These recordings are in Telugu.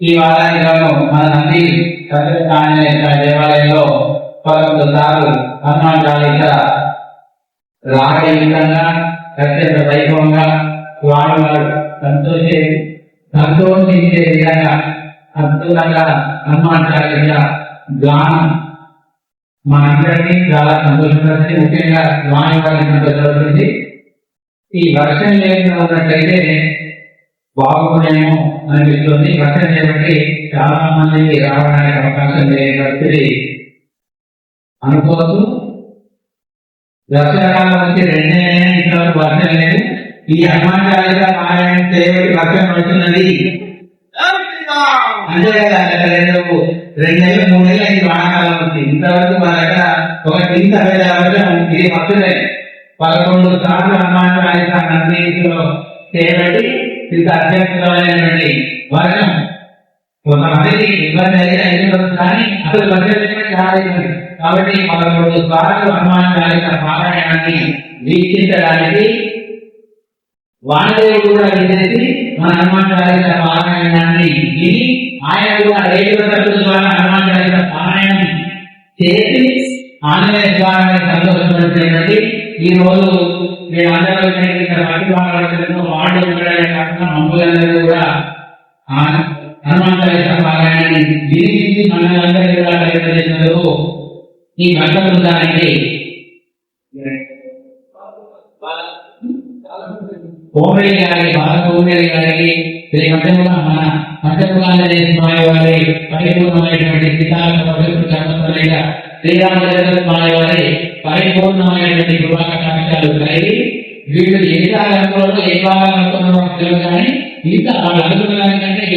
ఈ వారాంతంలో మన నంది సత్యనారాయణ దేవాలయంలో పదకొండు సార్లు హనుమాన్ చాలీస రాగయుతంగా అత్యంత వైభవంగా స్వామి వారు సంతోషే సంతోషించే విధంగా అద్భుతంగా హనుమాన్ చాలీస గానం మా అందరినీ చాలా సంతోషపరిచింది ముఖ్యంగా స్వామి వారిని సంతోషపరిచింది. ఈ వర్షం లేకుండా ఉన్నట్లయితే బాగున్నాయేమో అనిపిస్తుంది వర్షం చేపట్టి చాలా మందికి రావడానికి అవకాశం లేని అనుకోవచ్చు దర్శనకాలం వచ్చి రెండే ఇంతవరకు వర్షం లేదు. ఈ హనుమాన్ చాలీస పారాయణ చేయబడి వర్షం పడుతున్నది. అంతే కదా అక్కడ రెండు రెండు నెలలు మూడు వానాకాలం వచ్చి. ఇంతవరకు మన దగ్గర ఒక కింద ఇది భక్తులే పదకొండు సార్లు హనుమాన్ చాలీస నందీలో చేయబడి ఇంత అత్యద్భుతమైనటువంటి వర్షం కొంతమందికి ఇబ్బంది అయితే ఎదురు కానీ అసలు వర్షం కాబట్టి పదకొండు సార్లు హనుమాన్ చాలీస పారాయణాన్ని వీక్షించడానికి వానదేవుడు కూడా వినేసి మన హనుమాన్ చాలీస పారాయణాన్ని విని ఆయన కూడా రైతు ద్వారా హనుమాన్ చాలీస పారాయణం చేసి ఆంజనేయ స్వామిని సంతోషపరిచేటువంటి ఈ రోజు మేమందరం ఇక్కడ మట్టి వాళ్ళలో వార్డు ఉండడమే కాకుండా మమ్మల్ని కూడా హనుమంతరేశ్వర పారాయణాన్ని వినిపించి మనందరికీ కూడా ప్రయత్నించినందుకు ఈ భక్త బృందానికి కోమరి గారికి బాలకోమరి గారికి శ్రీ మధ్యముల మన మధ్యములాంజనేయ స్వామి వారి పరిపూర్ణమైనటువంటి పితాల కర్మపరిగా శ్రీరామచంద్ర స్వామి వారి పరిపూర్ణమైనటువంటి కృపాకటాక్షాలు కలిగి వీళ్ళు ఏ కాలంలో ఏ కాలంలో తెలియదు కానీ ఇంకా వాళ్ళు అనుకున్న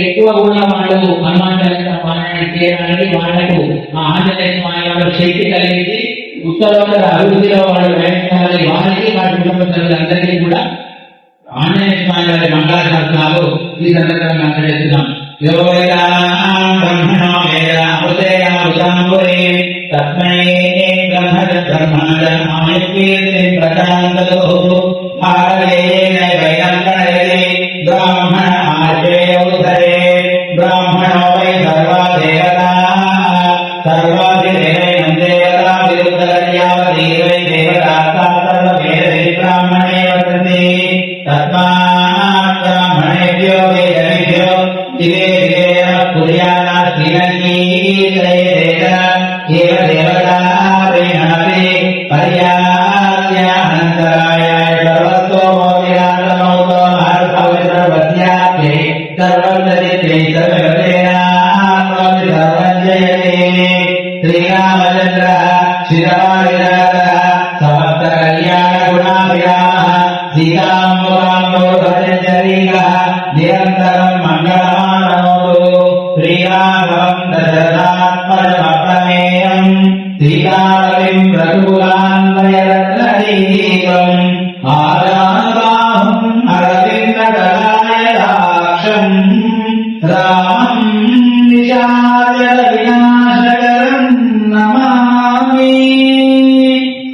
ఎక్కువ కూడా వాళ్ళు హనుమాన్ చాలీస పారాయణ చేయడానికి వాళ్ళకు ఆ ఆంజనేయ స్వామి వారు శక్తి కలిగించి ఉత్తరాంధ్ర అభివృద్ధిలో వాళ్ళు ప్రయత్నాలని వారికి వారి కుటుంబ సభ్యులందరికీ కూడా ఆంజనేయ స్వామి వారి మంగళశాసనాలు ఈ సందర్భంగా అందజేస్తున్నాం. యోగాం తస్మై బ్రహ్మజ బ్రహ్మజ ఆయుర్వేదే ప్రశాంతదో శ్రీరామచంద్ర శిరవారిరాత సమస్త కళ్యాణ గుణాభిరామ సీతాంబురాంబో నిరంతరం మంగళమానమోదు శ్రీరామం దశరథాత్మజమప్రమేయం శ్రీకాళవిం రఘుకులాన్వయరత్నదీపం ఆదానుబాహుం అరవిందకలాయదాక్షం రామం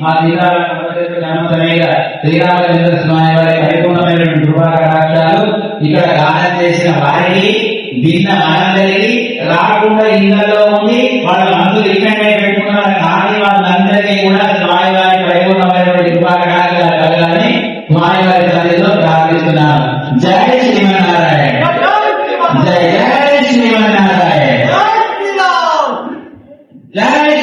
ఆ శ్రీరామచంద్ర శ్రీరామచంద్ర స్వామి వారి పరిపూర్ణమైనటువంటి కృపాకటాక్షాలు ఇక్కడ గానం చేసిన వారికి భిన్న మనందరికీ రాకుండా ఇళ్ళలో ఉండి వాళ్ళ ఇక్కడే పెట్టుకున్నారు కానీ వాళ్ళందరికీ కూడా స్వామి వారి పరిపూర్ణమైనటువంటి కృపాకటాక్షాలు కలగాలని స్వామి వారి సన్నిధిలో ప్రార్థిస్తున్నాను. జై శ్రీమన్నారాయణ. జై జై శ్రీమన్నారాయణ. జై శ్రీరామ్.